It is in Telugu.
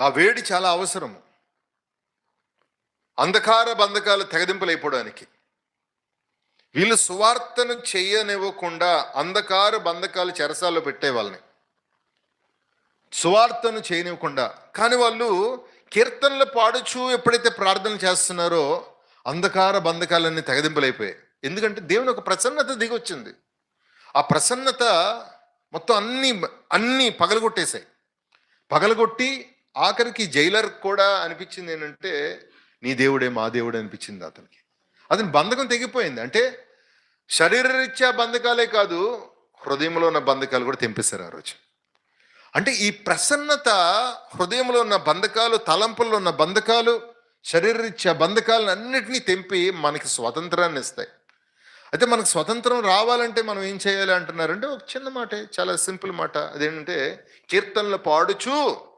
ఆ వేడి చాలా అవసరము. అంధకార బంధకాలు తెగదింపులైపోవడానికి. వీళ్ళు సువార్తను చేయనివ్వకుండా అంధకార బంధకాలు చెరసాల్లో పెట్టే వాళ్ళని సువార్తను చేయనివ్వకుండా. కానీ వాళ్ళు కీర్తనలు పాడుచు ఎప్పుడైతే ప్రార్థన చేస్తున్నారో అంధకార బంధకాలన్నీ తెగదింపులైపోయాయి. ఎందుకంటే దేవుని ఒక ప్రసన్నత దిగొచ్చింది. ఆ ప్రసన్నత మొత్తం అన్ని అన్ని పగలగొట్టేశాయి. పగలగొట్టి ఆఖరికి జైలర్ కూడా అనిపించింది ఏంటంటే నీ దేవుడే మా దేవుడే అనిపించింది అతనికి. అతని బంధకం తెగిపోయింది. అంటే శరీరరీత్యా బంధకాలే కాదు హృదయంలో ఉన్న బంధకాలు కూడా తెంపేశారు ఆ రోజు. అంటే ఈ ప్రసన్నత హృదయంలో ఉన్న బంధకాలు తలంపుల్లో ఉన్న బంధకాలు శరీరరీత్యా బంధకాలను అన్నిటినీ తెంపి మనకి స్వతంత్రాన్ని ఇస్తాయి. అయితే మనకు స్వతంత్రం రావాలంటే మనం ఏం చేయాలి అంటున్నారంటే ఒక చిన్న మాటే చాలా సింపుల్ మాట. అదేంటంటే కీర్తనలు పాడుచు